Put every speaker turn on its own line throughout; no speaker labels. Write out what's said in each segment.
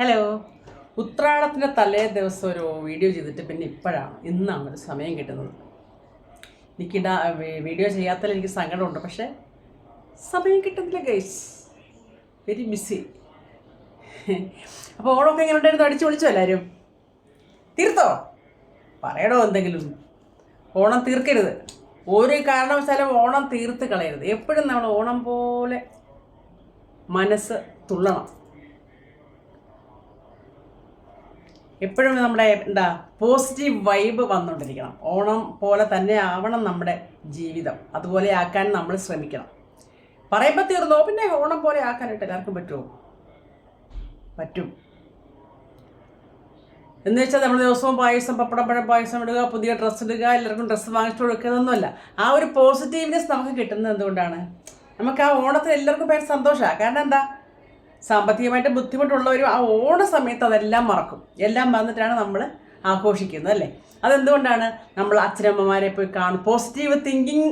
Hello ഉത്രാടത്തിന്റെ തലേ ദിവസം ഒരു വീഡിയോ ചെയ്തിട്ട് പിന്നെ ഇപ്പോഴാണ് ഇന്നാണ് ഒരു സമയം കിട്ടുന്നത്. എനിക്കിടാ വീഡിയോ ചെയ്യാത്തതിൽ എനിക്ക് സങ്കടമുണ്ട് പക്ഷേ സമയം കിട്ടുന്നില്ല ഗൈസ് വെരി ബിസി അപ്പോൾ ഓണമൊക്കെ എങ്ങനെ ഉണ്ടായിരുന്നു? അടിച്ചു വിളിച്ചോ എല്ലാവരും തീർത്തോ? പറയണോ എന്തെങ്കിലും. ഓണം തീർക്കരുത്. ഒരു കാരണവശാലും ഓണം തീർത്ത് കളയരുത്. എപ്പോഴും നമ്മൾ ഓണം പോലെ മനസ്സ് തുള്ളണം. എപ്പോഴും നമ്മുടെ എന്താ പോസിറ്റീവ് വൈബ് വന്നുകൊണ്ടിരിക്കണം. ഓണം പോലെ തന്നെ ആവണം നമ്മുടെ ജീവിതം. അതുപോലെ ആക്കാൻ നമ്മൾ ശ്രമിക്കണം. പറയുമ്പോൾ തീർന്നോ? പിന്നെ ഓണം പോലെ ആക്കാനായിട്ട് എല്ലാവർക്കും പറ്റുമോ പറ്റും. എന്ന് വെച്ചാൽ നമ്മൾ ദിവസവും പായസം പപ്പടം പഴം പായസം ഇടുക പുതിയ ഡ്രസ്സ് ഇടുക എല്ലാവർക്കും ഡ്രസ്സ് വാങ്ങിച്ചു കൊടുക്കുക ഇതൊന്നുമല്ല ആ ഒരു പോസിറ്റീവ്നെസ് നമുക്ക് കിട്ടുന്നത് എന്തുകൊണ്ടാണ്? നമുക്ക് ആ ഓണത്തിന് എല്ലാവർക്കും ഭയങ്കര സന്തോഷമാണ്. കാരണം എന്താ? സാമ്പത്തികമായിട്ട് ബുദ്ധിമുട്ടുള്ളവരും ആ ഓണ സമയത്ത് അതെല്ലാം മറക്കും. എല്ലാം മറന്നിട്ടാണ് നമ്മൾ ആഘോഷിക്കുന്നത് അല്ലേ? അതെന്തുകൊണ്ടാണ് നമ്മൾ അച്ഛനമ്മമാരെ പോയി കാണും? പോസിറ്റീവ് തിങ്കിങ്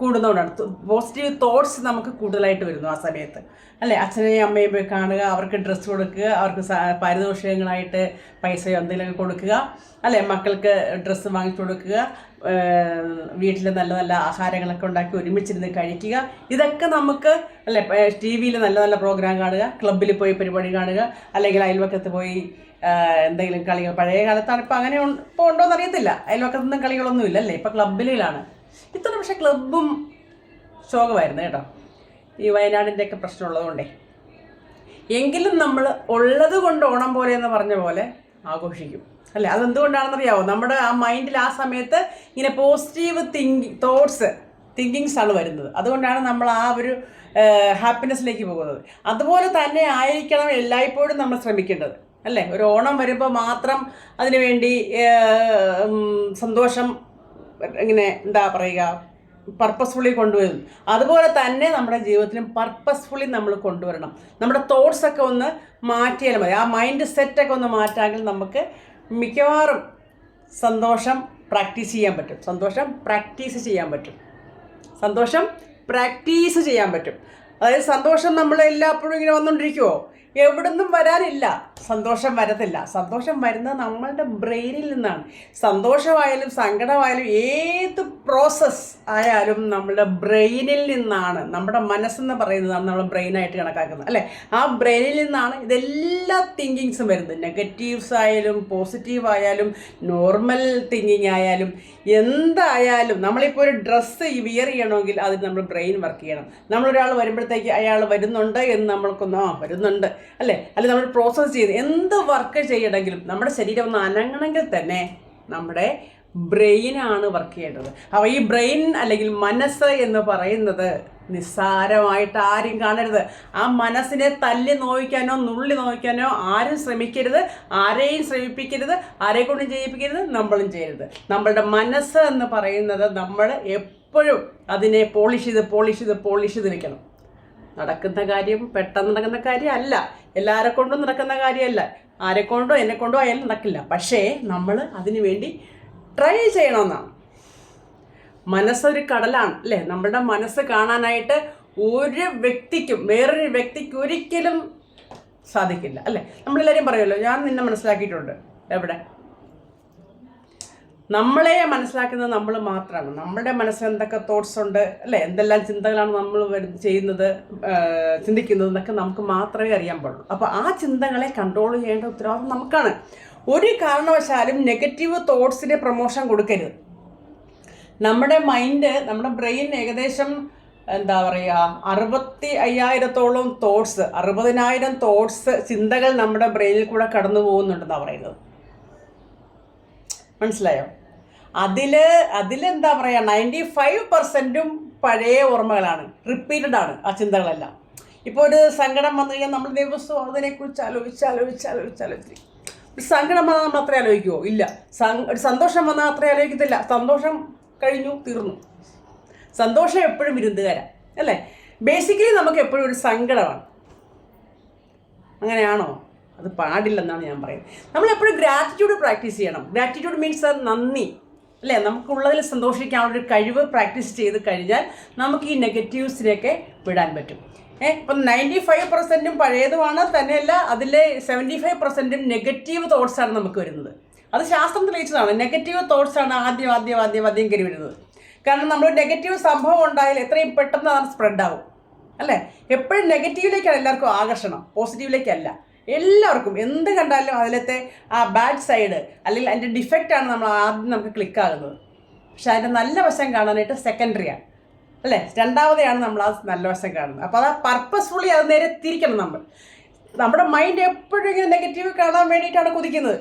കൂടുന്നതുകൊണ്ടാണ് പോസിറ്റീവ് തോട്ട്സ് നമുക്ക് കൂടുതലായിട്ട് വരുന്നു ആ സമയത്ത്. അല്ലേ? അച്ഛനെയും അമ്മയും പോയി കാണുക അവർക്ക് ഡ്രസ്സ് കൊടുക്കുക അവർക്ക് പാരിതോഷികങ്ങളായിട്ട് പൈസയോ എന്തെങ്കിലുമൊക്കെ കൊടുക്കുക അല്ലേ? മക്കൾക്ക് ഡ്രസ്സ് വാങ്ങിച്ചു കൊടുക്കുക വീട്ടിൽ നല്ല നല്ല ആഹാരങ്ങളൊക്കെ ഉണ്ടാക്കി ഒരുമിച്ചിരുന്ന് കഴിക്കുക. ഇതൊക്കെ നമുക്ക് അല്ലേ? ടി വിയിൽ നല്ല നല്ല പ്രോഗ്രാം കാണുക ക്ലബ്ബിൽ പോയി പരിപാടി കാണുക അല്ലെങ്കിൽ അയൽവക്കത്ത് പോയി എന്തെങ്കിലും കളികൾ. പഴയ കാലത്താണ് ഇപ്പോൾ അങ്ങനെ ഇപ്പോൾ ഉണ്ടോ എന്നറിയത്തില്ല അയൽവക്കത്തൊന്നും കളികളൊന്നും അല്ലേ? ഇപ്പോൾ ക്ലബ്ബിലാണ് ഇത്തവണ പക്ഷേ ക്ലബും ശോകമായിരുന്നു കേട്ടോ. ഈ വയനാടിന്റെയൊക്കെ പ്രശ്നമുള്ളതുകൊണ്ടേ. എങ്കിലും നമ്മൾ ഉള്ളത് കൊണ്ട് ഓണം പോലെ എന്ന് പറഞ്ഞ പോലെ ആഘോഷിക്കും. അല്ലേ? അതെന്തുകൊണ്ടാണെന്നറിയാവോ? നമ്മുടെ ആ മൈൻഡിൽ ആ സമയത്ത് ഇങ്ങനെ പോസിറ്റീവ് തിങ്കിങ് തോട്ട്സ് തിങ്കിങ്സ് ആണ് വരുന്നത്. അതുകൊണ്ടാണ് നമ്മൾ ആ ഒരു ഹാപ്പിനെസ്സിലേക്ക് പോകുന്നത്. അതുപോലെ തന്നെ ആയിരിക്കണം എല്ലായ്പ്പോഴും നമ്മൾ ശ്രമിക്കേണ്ടത്. അല്ലേ? ഒരു ഓണം വരുമ്പോൾ മാത്രം അതിനുവേണ്ടി സന്തോഷം ഇങ്ങനെ എന്താ പറയുക പർപ്പസ്ഫുള്ളി കൊണ്ടുവരും. അതുപോലെ തന്നെ നമ്മുടെ ജീവിതത്തിലും പർപ്പസ്ഫുള്ളി നമ്മൾ കൊണ്ടുവരണം. നമ്മുടെ തോട്ട്സ് ഒക്കെ ഒന്ന് മാറ്റിയാൽ മതി. ആ മൈൻഡ് സെറ്റൊക്കെ ഒന്ന് മാറ്റാമെങ്കിൽ നമുക്ക് മിക്കവാറും സന്തോഷം പ്രാക്ടീസ് ചെയ്യാൻ പറ്റും. സന്തോഷം പ്രാക്ടീസ് ചെയ്യാൻ പറ്റും. സന്തോഷം പ്രാക്ടീസ് ചെയ്യാൻ പറ്റും. അതായത് സന്തോഷം നമ്മൾ എല്ലാപ്പോഴും ഇങ്ങനെ വന്നുകൊണ്ടിരിക്കുമോ എവിടുന്നും വരാനില്ല. സന്തോഷം വരത്തില്ല. സന്തോഷം വരുന്നത് നമ്മളുടെ ബ്രെയിനിൽ നിന്നാണ്. സന്തോഷമായാലും സങ്കടമായാലും ഏത് പ്രോസസ്സ് ആയാലും നമ്മുടെ ബ്രെയിനിൽ നിന്നാണ്. നമ്മുടെ മനസ്സെന്ന് പറയുന്നതാണ് നമ്മൾ ബ്രെയിനായിട്ട് കണക്കാക്കുന്നത്. അല്ലേ? ആ ബ്രെയിനിൽ നിന്നാണ് ഇതെല്ലാ തിങ്കിങ്സും വരുന്നത്. നെഗറ്റീവ്സ് ആയാലും പോസിറ്റീവ് ആയാലും നോർമൽ തിങ്കിങ് ആയാലും എന്തായാലും നമ്മളിപ്പോൾ ഒരു ഡ്രസ്സ് വിയർ ചെയ്യണമെങ്കിൽ അതിന് നമ്മൾ ബ്രെയിൻ വർക്ക് ചെയ്യണം. നമ്മളൊരാൾ വരുമ്പോഴത്തേക്ക് അയാൾ വരുന്നുണ്ട് എന്ന് നമ്മൾക്കൊന്ന് ആ വരുന്നുണ്ട്. അല്ലേ? അല്ലെ നമ്മൾ പ്രോസസ്സ് ചെയ്ത് എന്ത് വർക്ക് ചെയ്യണമെങ്കിലും നമ്മുടെ ശരീരം ഒന്ന് അനങ്ങണമെങ്കിൽ തന്നെ നമ്മുടെ ബ്രെയിനാണ് വർക്ക് ചെയ്യേണ്ടത്. അപ്പോൾ ഈ ബ്രെയിൻ അല്ലെങ്കിൽ മനസ്സ് എന്ന് പറയുന്നത് നിസ്സാരമായിട്ട് ആരും കാണരുത്. ആ മനസ്സിനെ തല്ലി നോവിക്കാനോ നുള്ളി നോവിക്കാനോ ആരും ശ്രമിക്കരുത്. ആരെയും ശ്രമിപ്പിക്കരുത്. ആരെ കൊണ്ടും ചെയ്യിപ്പിക്കരുത്. നമ്മളും ചെയ്യരുത്. നമ്മളുടെ മനസ്സ് എന്ന് പറയുന്നത് നമ്മൾ എപ്പോഴും അതിനെ പോളിഷ് ചെയ്ത് പോളിഷ് ചെയ്ത് പോളിഷ് ചെയ്ത് വെക്കണം നടക്കുന്ന കാര്യം പെട്ടെന്ന് നടക്കുന്ന കാര്യമല്ല. എല്ലാവരെ കൊണ്ടും നടക്കുന്ന കാര്യമല്ല. ആരെ കൊണ്ടോ എന്നെ കൊണ്ടോ ആയാലും നടക്കില്ല. പക്ഷേ നമ്മൾ അതിനു വേണ്ടി ട്രൈ ചെയ്യണമെന്നാണ്. മനസ്സൊരു കടലാണ് അല്ലേ? നമ്മുടെ മനസ്സ് കാണാനായിട്ട് ഒരു വ്യക്തിക്കും വേറൊരു വ്യക്തിക്ക് ഒരിക്കലും സാധിക്കില്ല അല്ലേ? നമ്മളെല്ലാവരും പറയുമല്ലോ ഞാൻ നിന്നെ മനസ്സിലാക്കിയിട്ടുണ്ട്. എവിടെ? നമ്മളെ മനസ്സിലാക്കുന്നത് നമ്മൾ മാത്രമാണ്. നമ്മുടെ മനസ്സിൽ എന്തൊക്കെ തോട്ട്സ് ഉണ്ട് അല്ലേ? എന്തെല്ലാം ചിന്തകളാണ് നമ്മൾ ചെയ്യുന്നത് ചിന്തിക്കുന്നത് എന്നൊക്കെ നമുക്ക് മാത്രമേ അറിയാൻ പാടുള്ളൂ. അപ്പോൾ ആ ചിന്തകളെ കൺട്രോൾ ചെയ്യേണ്ട ഉത്തരവാദിത്വം നമുക്കാണ്. ഒരു കാരണവശാലും നെഗറ്റീവ് തോട്ട്സിന് പ്രൊമോഷൻ കൊടുക്കരുത്. നമ്മുടെ മൈൻഡ് നമ്മുടെ ബ്രെയിൻ ഏകദേശം എന്താ പറയുക അറുപത്തി അയ്യായിരത്തോളം തോട്ട്സ് അറുപതിനായിരം തോട്ട്സ് ചിന്തകൾ നമ്മുടെ ബ്രെയിനിൽ കൂടെ കടന്നു പോകുന്നുണ്ടെന്നാണ് പറയുന്നത്. മനസ്സിലായോ? അതിൽ അതിലെന്താ പറയുക നയന്റി ഫൈവ് പെർസെന്റും പഴയ ഓർമ്മകളാണ് റിപ്പീറ്റഡ് ആണ് ആ ചിന്തകളെല്ലാം. ഇപ്പോൾ ഒരു സങ്കടം വന്നു കഴിഞ്ഞാൽ നമ്മൾ ദിവസവും അതിനെക്കുറിച്ച് ആലോചിച്ച് ആലോചിച്ച് ആലോചിച്ച് ആലോചിച്ച്. ഒരു സങ്കടം വന്നാൽ നമ്മൾ അത്ര ആലോചിക്കുമോ ഇല്ല. ഒരു സന്തോഷം വന്നാൽ അത്ര ആലോചിക്കത്തില്ല. സന്തോഷം കഴിഞ്ഞു തീർന്നു. സന്തോഷം എപ്പോഴും വിരുന്നുകാരാണ് അല്ലേ? ബേസിക്കലി നമുക്ക് എപ്പോഴും ഒരു സങ്കടമാണ്. അങ്ങനെയാണോ? അത് പാടില്ലെന്നാണ് ഞാൻ പറയുന്നത്. നമ്മൾ എപ്പോഴും ഗ്രാറ്റിറ്റ്യൂഡ് പ്രാക്ടീസ് ചെയ്യണം. ഗ്രാറ്റിറ്റ്യൂഡ് മീൻസ് നന്ദി. അല്ലേ? നമുക്കുള്ളതിൽ സന്തോഷിക്കാനുള്ള ഒരു കഴിവ് പ്രാക്ടീസ് ചെയ്ത് കഴിഞ്ഞാൽ നമുക്ക് ഈ നെഗറ്റീവ്സിനെയൊക്കെ വിടാൻ പറ്റും. ഏഹ് ഇപ്പം നയന്റി ഫൈവ് പെർസെന്റും പഴയതുമാണ് തന്നെയല്ല അതിലെ സെവന്റി ഫൈവ് പെർസെന്റും നെഗറ്റീവ് തോട്ട്സാണ് നമുക്ക് വരുന്നത്. അത് ശാസ്ത്രം തെളിയിച്ചതാണ്. നെഗറ്റീവ് തോട്ട്സാണ് ആദ്യം ആദ്യം ആദ്യം ആദ്യം കയറി വരുന്നത്. കാരണം നമ്മൾ നെഗറ്റീവ് സംഭവം ഉണ്ടായാൽ എത്രയും പെട്ടെന്ന് അത് സ്പ്രെഡ് ആവും അല്ലേ? എപ്പോഴും നെഗറ്റീവിലേക്കാണ് എല്ലാവർക്കും ആകർഷണം. പോസിറ്റീവിലേക്കല്ല. എല്ലാവർക്കും എന്ത് കണ്ടാലും അതിലത്തെ ആ ബാഡ് സൈഡ് അല്ലെങ്കിൽ അതിന്റെ ഡിഫക്റ്റാണ് നമ്മൾ ആദ്യം നമുക്ക് ക്ലിക്കാകുന്നത് പക്ഷെ അതിന്റെ നല്ല വശം കാണാനായിട്ട് സെക്കൻഡറിയാണ് അല്ലേ? രണ്ടാമതെയാണ് നമ്മൾ ആ നല്ല വശം കാണുന്നത്. അപ്പോൾ അത് പർപ്പസ്ഫുള്ളി അത് നേരെ തിരിക്കണം നമ്മൾ. നമ്മുടെ മൈൻഡ് എപ്പോഴും ഇങ്ങനെ നെഗറ്റീവ് കാണാൻ വേണ്ടിയിട്ടാണ് കൊതിക്കുന്നത്.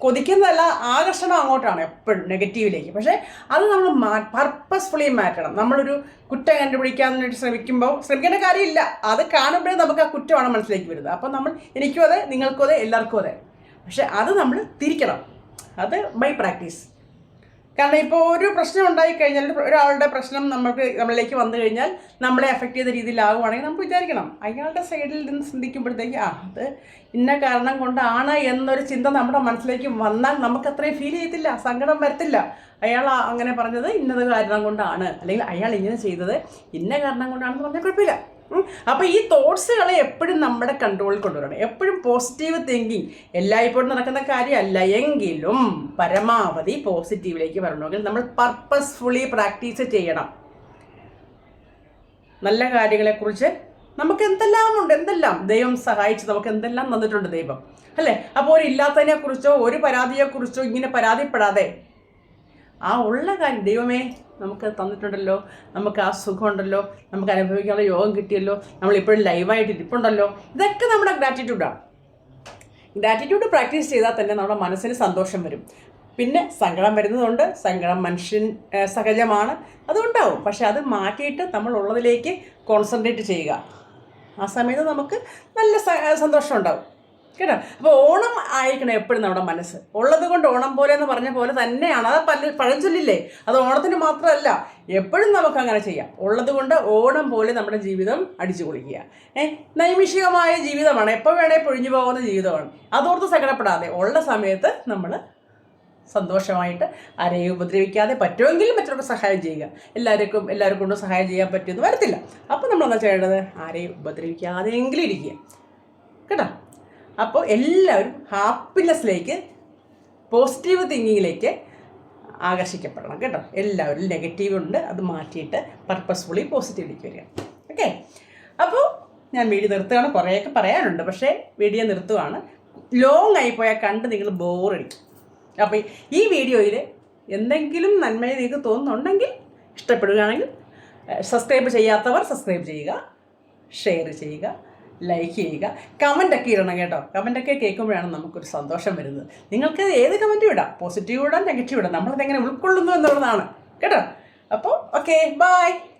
കൊതിക്കുന്നതല്ല ആകർഷണം അങ്ങോട്ടാണ് എപ്പോഴും നെഗറ്റീവിലേക്ക് പക്ഷേ അത് നമ്മൾ മാ പർപ്പസ്ഫുള്ളി മാറ്റണം. നമ്മളൊരു കുറ്റം കണ്ടുപിടിക്കാൻ വേണ്ടി ശ്രമിക്കുമ്പോൾ ശ്രമിക്കേണ്ട കാര്യമില്ല. അത് കാണുമ്പോഴേ നമുക്ക് ആ കുറ്റമാണ് മനസ്സിലേക്ക് വരുന്നത്. അപ്പോൾ നമ്മൾ എനിക്കും അതെ നിങ്ങൾക്കും അതെ എല്ലാവർക്കും അതെ. പക്ഷേ അത് നമ്മൾ തിരിക്കണം. അത് ബൈ പ്രാക്ടീസ് കാരണം ഇപ്പോൾ ഒരു പ്രശ്നം ഉണ്ടായി കഴിഞ്ഞാൽ ഒരാളുടെ പ്രശ്നം നമുക്ക് നമ്മളിലേക്ക് വന്നു കഴിഞ്ഞാൽ നമ്മളെ അഫക്റ്റ് ചെയ്ത രീതിയിലാവുകയാണെങ്കിൽ നമുക്ക് വിചാരിക്കണം. അയാളുടെ സൈഡിൽ നിന്ന് ചിന്തിക്കുമ്പോഴത്തേക്ക് ആ അത് ഇന്ന കാരണം കൊണ്ടാണ് എന്നൊരു ചിന്ത നമ്മുടെ മനസ്സിലേക്ക് വന്നാൽ നമുക്ക് അത്രയും ഫീൽ ചെയ്യത്തില്ല സങ്കടം വരത്തില്ല. അയാൾ അങ്ങനെ പറഞ്ഞത് ഇന്നത് കാരണം കൊണ്ടാണ്. അല്ലെങ്കിൽ അയാൾ ഇങ്ങനെ ചെയ്തത് ഇന്ന കാരണം കൊണ്ടാണെന്ന് പറഞ്ഞാൽ കുഴപ്പമില്ല. അപ്പോൾ ഈ തോട്ട്സുകളെ എപ്പോഴും നമ്മുടെ കൺട്രോളിൽ കൊണ്ടുവരണം. എപ്പോഴും പോസിറ്റീവ് തിങ്കിങ് എല്ലായ്പ്പോഴും നടക്കുന്ന കാര്യമല്ല. എങ്കിലും പരമാവധി പോസിറ്റീവിലേക്ക് വരണമെങ്കിൽ നമ്മൾ പർപ്പസ്ഫുള്ളി പ്രാക്ടീസ് ചെയ്യണം. നല്ല കാര്യങ്ങളെക്കുറിച്ച് നമുക്ക് എന്തെല്ലാം ഉണ്ട്? എന്തെല്ലാം? ദൈവം സഹായിച്ച് നമുക്ക് എന്തെല്ലാം തന്നിട്ടുണ്ട് ദൈവം? അല്ലേ? അപ്പോൾ ഒരു ഇല്ലാത്തതിനെ കുറിച്ചോ ഒരു പരാതിയെക്കുറിച്ചോ ഇങ്ങനെ പരാതിപ്പെടാതെ ആ ഉള്ള കാര്യം ദൈവമേ നമുക്ക് തന്നിട്ടുണ്ടല്ലോ നമുക്ക് ആ സുഖമുണ്ടല്ലോ നമുക്ക് അനുഭവിക്കാനുള്ള യോഗം കിട്ടിയല്ലോ നമ്മളിപ്പോഴും ലൈവായിട്ട് ഇരിപ്പുണ്ടല്ലോ. ഇതൊക്കെ നമ്മുടെ ഗ്രാറ്റിറ്റ്യൂഡാണ് ഗ്രാറ്റിറ്റ്യൂഡ് പ്രാക്ടീസ് ചെയ്താൽ തന്നെ നമ്മുടെ മനസ്സിന് സന്തോഷം വരും. പിന്നെ സങ്കടം വരുന്നതുകൊണ്ട് സങ്കടം മനുഷ്യൻ സഹജമാണ് അതുണ്ടാവും. പക്ഷെ അത് മാറ്റിയിട്ട് നമ്മൾ ഉള്ളതിലേക്ക് കോൺസെൻട്രേറ്റ് ചെയ്യുക. ആ സമയത്ത് നമുക്ക് നല്ല സന്തോഷം ഉണ്ടാവും. കേട്ടോ? അപ്പോൾ ഓണം ആയിരിക്കണം എപ്പോഴും നമ്മുടെ മനസ്സ്. ഉള്ളത് കൊണ്ട് ഓണം പോലെ എന്ന് പറഞ്ഞ പോലെ തന്നെയാണ്. അത് പല പഴഞ്ചൊല്ലില്ലേ അത് ഓണത്തിന് മാത്രമല്ല എപ്പോഴും നമുക്ക് അങ്ങനെ ചെയ്യാം. ഉള്ളത് കൊണ്ട് ഓണം പോലെ നമ്മുടെ ജീവിതം അടിച്ചു കൊടുക്കുക ഏഹ് നൈമിഷികമായ ജീവിതമാണ്. എപ്പോൾ വേണേൽ പൊഴിഞ്ഞു പോകുന്ന ജീവിതമാണ്. അതോർത്ത് സങ്കടപ്പെടാതെ ഉള്ള സമയത്ത് നമ്മൾ സന്തോഷമായിട്ട് ആരെയും ഉപദ്രവിക്കാതെ പറ്റുമെങ്കിൽ മറ്റുള്ളവർക്ക് സഹായം ചെയ്യുക. എല്ലാവർക്കും എല്ലാവർക്കും കൊണ്ടും സഹായം ചെയ്യാൻ പറ്റുമെന്ന് വരത്തില്ല. അപ്പോൾ നമ്മൾ എന്താ ചെയ്യേണ്ടത്? ആരെയും ഉപദ്രവിക്കാതെയെങ്കിലും ഇരിക്കുക. കേട്ടോ? അപ്പോൾ എല്ലാവരും ഹാപ്പിനെസ്സിലേക്ക് പോസിറ്റീവ് തിങ്കിങ്ങിലേക്ക് ആകർഷിക്കപ്പെടണം കേട്ടോ. എല്ലാവരും നെഗറ്റീവ് ഉണ്ട് അത് മാറ്റിയിട്ട് പർപ്പസ്ഫുള്ളി പോസിറ്റീവിലേക്ക് വരിക. ഓക്കെ അപ്പോൾ ഞാൻ വീഡിയോ നിർത്തുകയാണ് കുറേയൊക്കെ പറയാനുണ്ട്. പക്ഷേ വീഡിയോ നിർത്തുകയാണ് ലോങ് ആയിപ്പോയാൽ കണ്ട് നിങ്ങൾ ബോറടിക്കും അപ്പോൾ ഈ വീഡിയോയിൽ എന്തെങ്കിലും നന്മ നിങ്ങൾക്ക് തോന്നുന്നുണ്ടെങ്കിൽ ഇഷ്ടപ്പെടുകയാണെങ്കിൽ സബ്സ്ക്രൈബ് ചെയ്യാത്തവർ സബ്സ്ക്രൈബ് ചെയ്യുക ഷെയർ ചെയ്യുക. ലൈക്ക് ചെയ്യുക. കമന്റൊക്കെ ഇടണം കേട്ടോ. കമന്റൊക്കെ കേൾക്കുമ്പോഴാണ് നമുക്കൊരു സന്തോഷം വരുന്നത്. നിങ്ങൾക്ക് ഏത് കമന്റും ഇടാം. പോസിറ്റീവ് ഇടാം നെഗറ്റീവ് ഇടാം. നമ്മളതെങ്ങനെ ഉൾക്കൊള്ളുന്നു എന്നുള്ളതാണ്. കേട്ടോ? അപ്പോൾ ഓക്കെ ബായ്